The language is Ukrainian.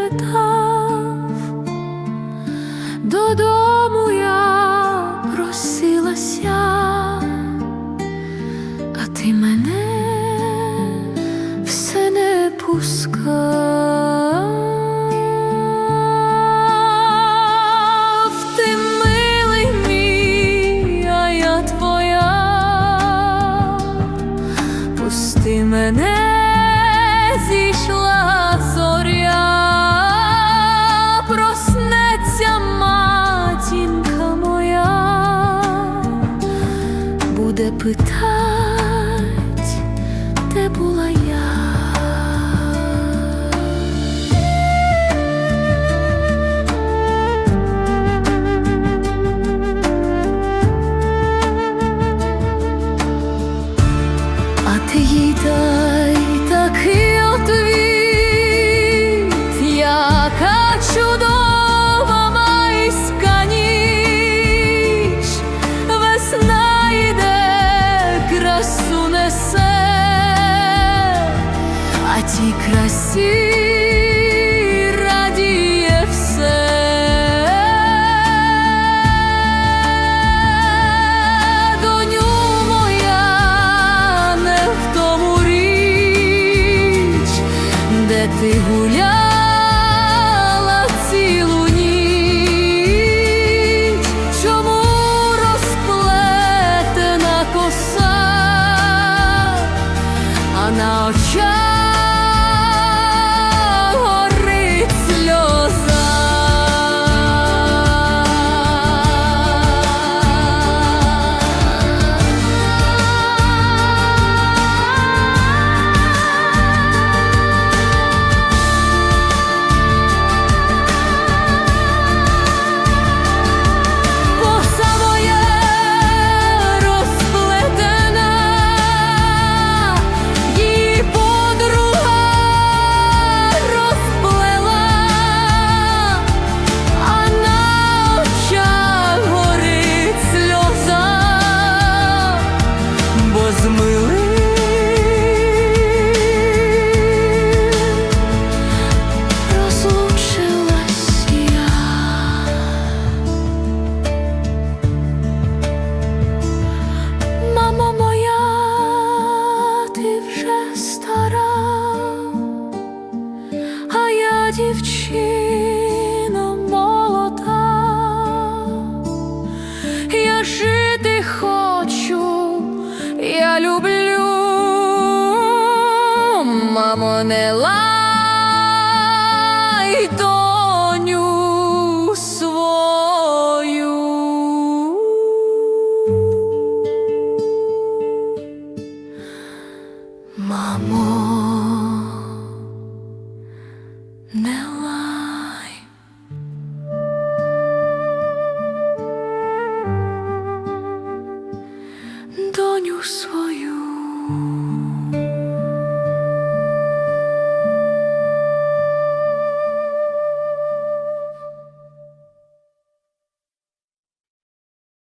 трепетав, додому я просилася, а ти мене все не пускав. буде питать, де була я. всій красі. дівчина молода, я жити хочу, я люблю, мамо, не лай. не лай. Доню свою.